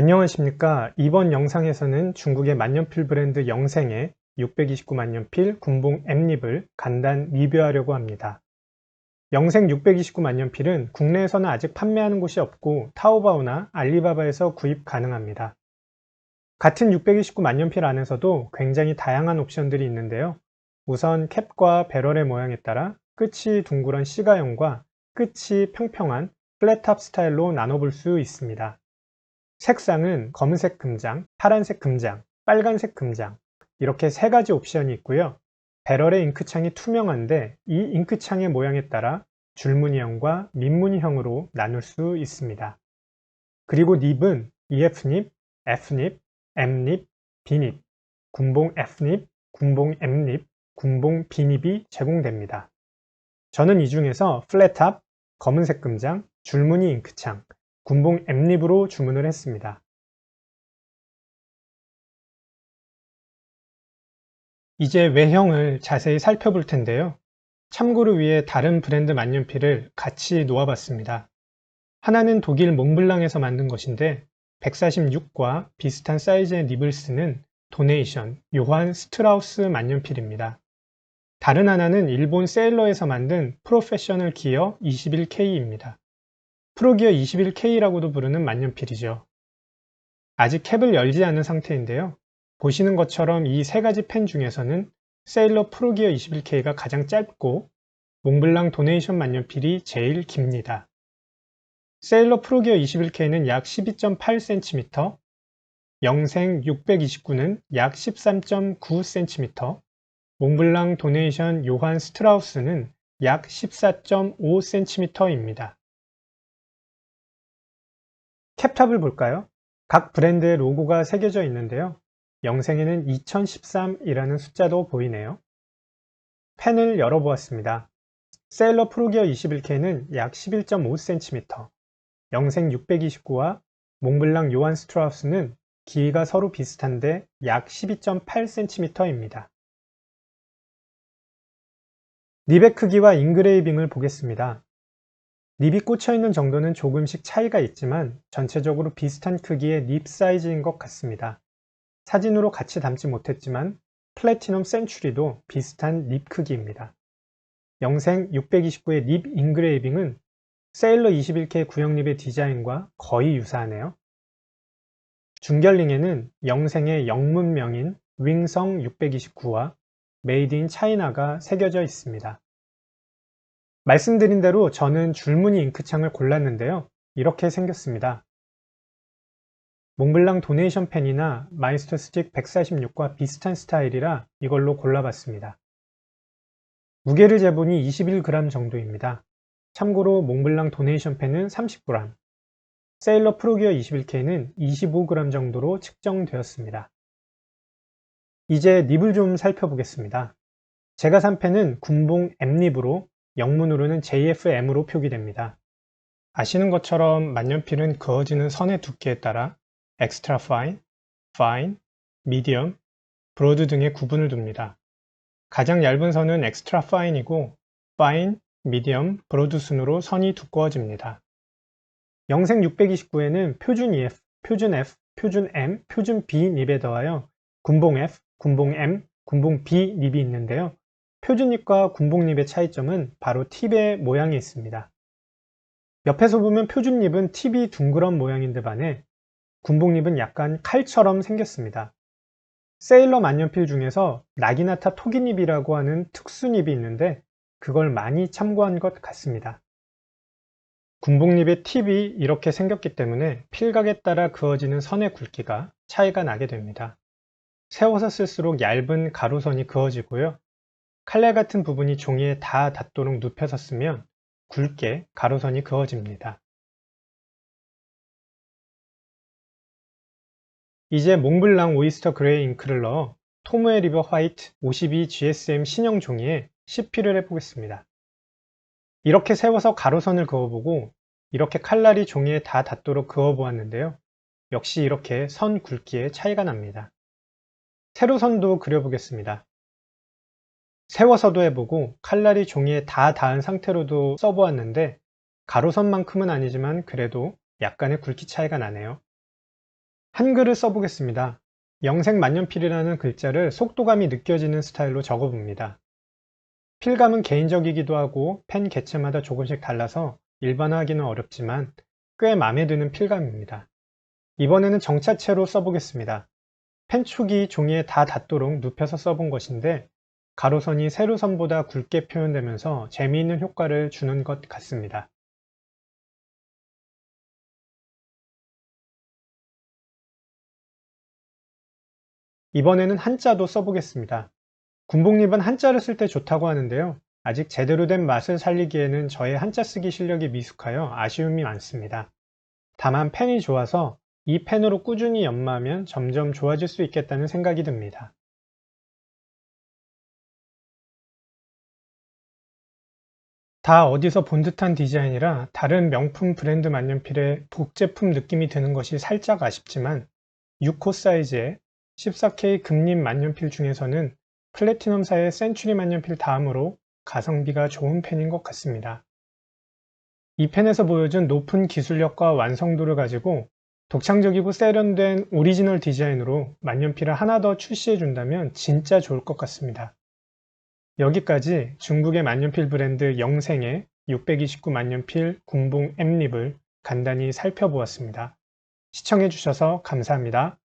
안녕하십니까 이번 영상에서는 중국의 만년필 브랜드 영생의 629 만년필 군봉 엠립을 간단 리뷰하려고 합니다. 영생 629 만년필은 국내에서는 아직 판매하는 곳이 없고 타오바오나 알리바바에서 구입 가능합니다. 같은 629 만년필 안에서도 굉장히 다양한 옵션들이 있는데요. 우선 캡과 배럴의 모양에 따라 끝이 둥그런 C가형과 끝이 평평한 플랫탑 스타일로 나눠볼 수 있습니다. 색상은 검은색 금장, 파란색 금장, 빨간색 금장 이렇게 세 가지 옵션이 있고요. 배럴의 잉크창이 투명한데 이 잉크창의 모양에 따라 줄무늬형과 민무늬형으로 나눌 수 있습니다. 그리고 닙은 EF닙, F닙, M닙, B닙, 군봉 F닙, 군봉 M닙, 군봉 B닙이 제공됩니다. 저는 이 중에서 플랫탑, 검은색 금장, 줄무늬 잉크창, 군봉 엠립으로 주문을 했습니다. 이제 외형을 자세히 살펴볼 텐데요. 참고를 위해 다른 브랜드 만년필을 같이 놓아봤습니다. 하나는 독일 몽블랑에서 만든 것인데 146과 비슷한 사이즈의 닙을 쓰는 도네이션 요한 스트라우스 만년필입니다. 다른 하나는 일본 세일러에서 만든 프로페셔널 기어 21K입니다. 프로기어 21K라고도 부르는 만년필이죠. 아직 캡을 열지 않은 상태인데요. 보시는 것처럼 이 세 가지 펜 중에서는 세일러 프로기어 21K가 가장 짧고 몽블랑 도네이션 만년필이 제일 깁니다. 세일러 프로기어 21K는 약 12.8cm, 영생 629는 약 13.9cm, 몽블랑 도네이션 요한 스트라우스는 약 14.5cm입니다. 캡탑을 볼까요? 각 브랜드의 로고가 새겨져 있는데요. 영생에는 2013이라는 숫자도 보이네요. 펜을 열어보았습니다. 세일러 프로기어 21K는 약 11.5cm, 영생 629와 몽블랑 요한 스트라우스는 길이가 서로 비슷한데 약 12.8cm입니다. 립의 크기와 인그레이빙을 보겠습니다. 립이 꽂혀 있는 정도는 조금씩 차이가 있지만 전체적으로 비슷한 크기의 립 사이즈인 것 같습니다. 사진으로 같이 담지 못했지만 플래티넘 센츄리도 비슷한 립 크기입니다. 영생 629의 립 인그레이빙은 세일러 21K 구형 립의 디자인과 거의 유사하네요. 중결링에는 영생의 영문명인 윙성 629와 메이드 인 차이나가 새겨져 있습니다. 말씀드린 대로 저는 줄무늬 잉크창을 골랐는데요. 이렇게 생겼습니다. 몽블랑 도네이션 펜이나 마이스터 스틱 146과 비슷한 스타일이라 이걸로 골라봤습니다. 무게를 재보니 21g 정도입니다. 참고로 몽블랑 도네이션 펜은 30g, 세일러 프로기어 21K는 25g 정도로 측정되었습니다. 이제 립을 좀 살펴보겠습니다. 제가 산 펜은 군봉 M립으로 영문으로는 JFM으로 표기됩니다. 아시는 것처럼 만년필은 그어지는 선의 두께에 따라 extra fine, fine, medium, broad 등의 구분을 둡니다. 가장 얇은 선은 extra fine이고 fine, medium, broad 순으로 선이 두꺼워집니다. 영생 629에는 표준 EF, 표준 F, 표준 M, 표준 B 닙에 더하여 군봉 F, 군봉 M, 군봉 B 닙이 있는데요. 표준립과 군복립의 차이점은 바로 팁의 모양에 있습니다. 옆에서 보면 표준립은 팁이 둥그런 모양인데 반해 군복립은 약간 칼처럼 생겼습니다. 세일러 만년필 중에서 나기나타 토기닙이라고 하는 특수닙이 있는데 그걸 많이 참고한 것 같습니다. 군복립의 팁이 이렇게 생겼기 때문에 필각에 따라 그어지는 선의 굵기가 차이가 나게 됩니다. 세워서 쓸수록 얇은 가로선이 그어지고요. 칼날 같은 부분이 종이에 다 닿도록 눕혀서 쓰면 굵게 가로선이 그어집니다. 이제 몽블랑 오이스터 그레이 잉크를 넣어 토모에 리버 화이트 52 GSM 신형 종이에 CP를 해보겠습니다. 이렇게 세워서 가로선을 그어보고 이렇게 칼날이 종이에 다 닿도록 그어보았는데요. 역시 이렇게 선 굵기에 차이가 납니다. 세로선도 그려보겠습니다. 세워서도 해보고 칼날이 종이에 다 닿은 상태로도 써보았는데 가로선만큼은 아니지만 그래도 약간의 굵기 차이가 나네요. 한글을 써보겠습니다. 영생 만년필이라는 글자를 속도감이 느껴지는 스타일로 적어봅니다. 필감은 개인적이기도 하고 펜 개체마다 조금씩 달라서 일반화하기는 어렵지만 꽤 마음에 드는 필감입니다. 이번에는 정차체로 써보겠습니다. 펜촉이 종이에 다 닿도록 눕혀서 써본 것인데 가로선이 세로선보다 굵게 표현되면서 재미있는 효과를 주는 것 같습니다. 이번에는 한자도 써보겠습니다. 군복립은 한자를 쓸 때 좋다고 하는데요. 아직 제대로 된 맛을 살리기에는 저의 한자 쓰기 실력이 미숙하여 아쉬움이 많습니다. 다만 펜이 좋아서 이 펜으로 꾸준히 연마하면 점점 좋아질 수 있겠다는 생각이 듭니다. 다 어디서 본 듯한 디자인이라 다른 명품 브랜드 만년필의 복제품 느낌이 드는 것이 살짝 아쉽지만 6호 사이즈의 14K 금립 만년필 중에서는 플래티넘사의 센츄리 만년필 다음으로 가성비가 좋은 펜인 것 같습니다. 이 펜에서 보여준 높은 기술력과 완성도를 가지고 독창적이고 세련된 오리지널 디자인으로 만년필을 하나 더 출시해 준다면 진짜 좋을 것 같습니다. 여기까지 중국의 만년필 브랜드 영생의 629 만년필 군봉 엠립을 간단히 살펴보았습니다. 시청해 주셔서 감사합니다.